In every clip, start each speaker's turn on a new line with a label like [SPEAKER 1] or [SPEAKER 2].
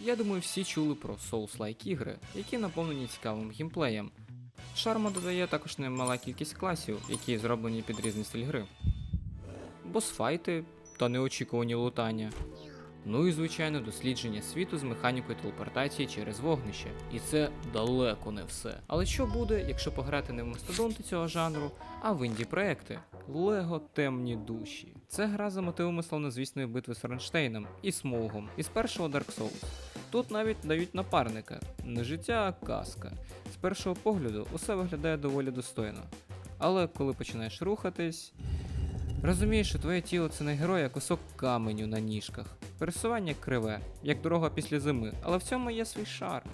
[SPEAKER 1] Я думаю, всі чули про Souls-like ігри, які наповнені цікавим геймплеєм. Шарма додає також немала кількість класів, які зроблені під різний стиль гри. Босфайти та неочікувані лутання. Ну і звичайно дослідження світу з механікою телепортації через вогнище. І це далеко не все. Але що буде, якщо пограти не в мастодонти цього жанру, а в інді проекти Лего Темні душі. Це гра за мотивами славнозвісної битви з Ференштейном і Смоугом із першого Dark Souls. Тут навіть дають напарника, не життя, а казка. З першого погляду усе виглядає доволі достойно. Але коли починаєш рухатись, розумієш, що твоє тіло це не герой, а кусок каменю на ніжках. Пересування криве, як дорога після зими, але в цьому є свій шарм.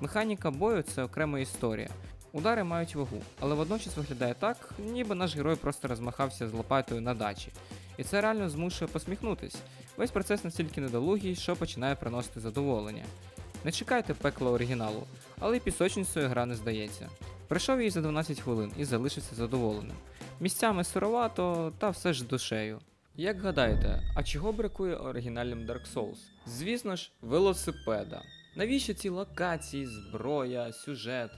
[SPEAKER 1] Механіка бою це окрема історія. Удари мають вагу, але водночас виглядає так, ніби наш герой просто розмахався з лопатою на дачі. І це реально змушує посміхнутись. Весь процес настільки недолугий, що починає приносити задоволення. Не чекайте пекла оригіналу, але й пісочницею гра не здається. Пройшов її за 12 хвилин і залишився задоволеним. Місцями сировато, та все ж душею. Як гадаєте, а чого бракує оригінальним Dark Souls? Звісно ж, велосипеда. Навіщо ці локації, зброя, сюжет,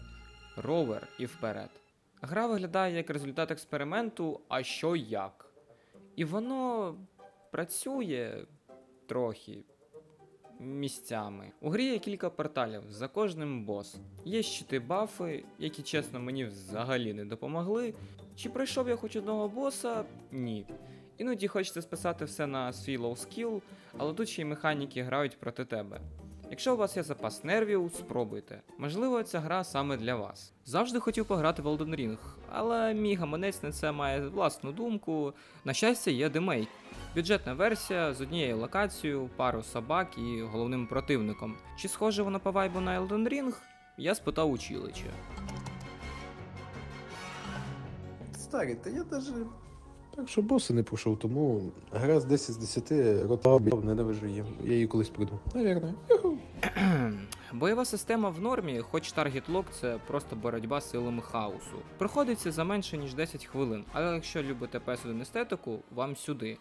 [SPEAKER 1] ровер і вперед? Гра виглядає як результат експерименту, а що як. І воно працює трохи місцями. У грі є кілька порталів, за кожним бос. Є щити бафи, які чесно мені взагалі не допомогли. Чи пройшов я хоч одного боса? Ні. Іноді хочеться списати все на свій лоу скіл, але тут ще й механіки грають проти тебе. Якщо у вас є запас нервів, спробуйте. Можливо, ця гра саме для вас. Завжди хотів пограти в Elden Ring, але мій гаманець на це має власну думку. На щастя, є демейк. Бюджетна версія з однією локацією, пару собак і головним противником. Чи схоже воно по вайбу на Elden Ring? Я спитав у Чілича.
[SPEAKER 2] Старий, та я даже. Так що боси не пройшов, тому гра з 10 з 10 ротабів ненавижу її. Я її колись прийду. Навірно.
[SPEAKER 1] Бойова система в нормі, хоч таргет лок це просто боротьба з силами хаосу. Проходиться за менше ніж 10 хвилин, але якщо любите PS1 естетику, вам сюди.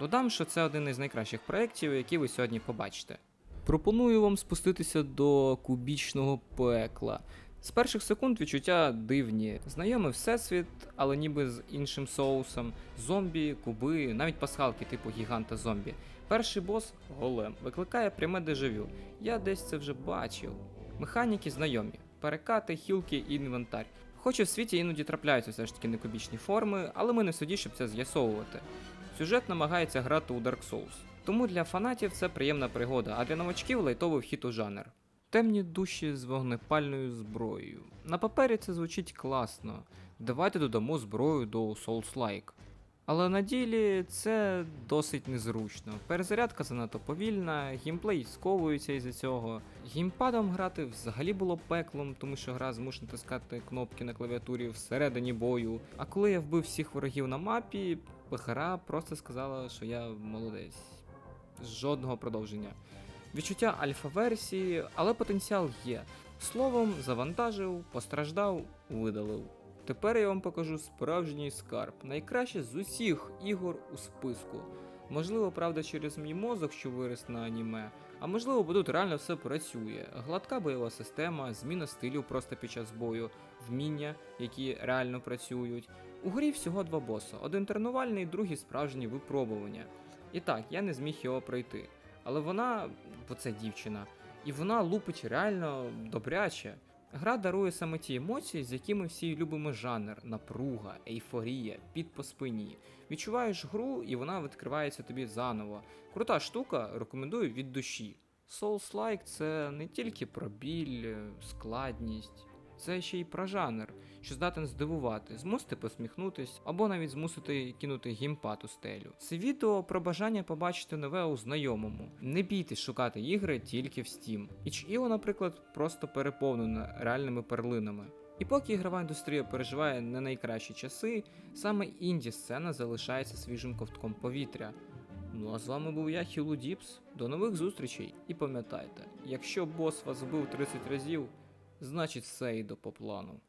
[SPEAKER 1] Додам, що це один із найкращих проєктів, які ви сьогодні побачите. Пропоную вам спуститися до кубічного пекла. З перших секунд відчуття дивні. Знайомий всесвіт, але ніби з іншим соусом. Зомбі, куби, навіть пасхалки типу гіганта зомбі. Перший бос голем викликає пряме дежавю. Я десь це вже бачив. Механіки знайомі: перекати, хілки і інвентар. Хоч і в світі іноді трапляються все ж таки некубічні форми, але ми не в суді, щоб це з'ясовувати. Сюжет намагається грати у Dark Souls. Тому для фанатів це приємна пригода, а для новачків лайтовий вхід у жанр. Темні душі з вогнепальною зброєю. На папері це звучить класно. Давайте додамо зброю до Souls-like. Але на ділі це досить незручно. Перезарядка занадто повільна, геймплей сковується із-за цього. Геймпадом грати взагалі було пеклом, тому що гра змушена таскати кнопки на клавіатурі всередині бою. А коли я вбив всіх ворогів на мапі, гра просто сказала, що я молодець. Жодного продовження. Відчуття альфа-версії, але потенціал є. Словом, завантажив, постраждав, видалив. Тепер я вам покажу справжній скарб, найкраще з усіх ігор у списку. Можливо, правда, через мій мозок, що виріс на аніме, а можливо, бо тут реально все працює. Гладка бойова система, зміна стилю просто під час бою, вміння, які реально працюють. У грі всього два боса: один тренувальний, другий справжнє випробування. І так, я не зміг його пройти. Але вона, бо це дівчина, і вона лупить реально добряче. Гра дарує саме ті емоції, з якими всі любимо жанр, напруга, ейфорія, під по спині. Відчуваєш гру, і вона відкривається тобі заново. Крута штука, рекомендую від душі. Souls-like це не тільки про біль, складність, це ще й про жанр, що здатен здивувати, змусити посміхнутись або навіть змусити кинути геймпад у стелю. Це відео про бажання побачити нове у знайомому. Не бійтесь шукати ігри тільки в Steam. Itch.io, наприклад, просто переповнена реальними перлинами. І поки ігрова індустрія переживає не найкращі часи, саме інді сцена залишається свіжим ковтком повітря. Ну а з вами був я, Хілу Діпс. До нових зустрічей. І пам'ятайте, якщо бос вас вбив 30 разів, значить все йде по плану.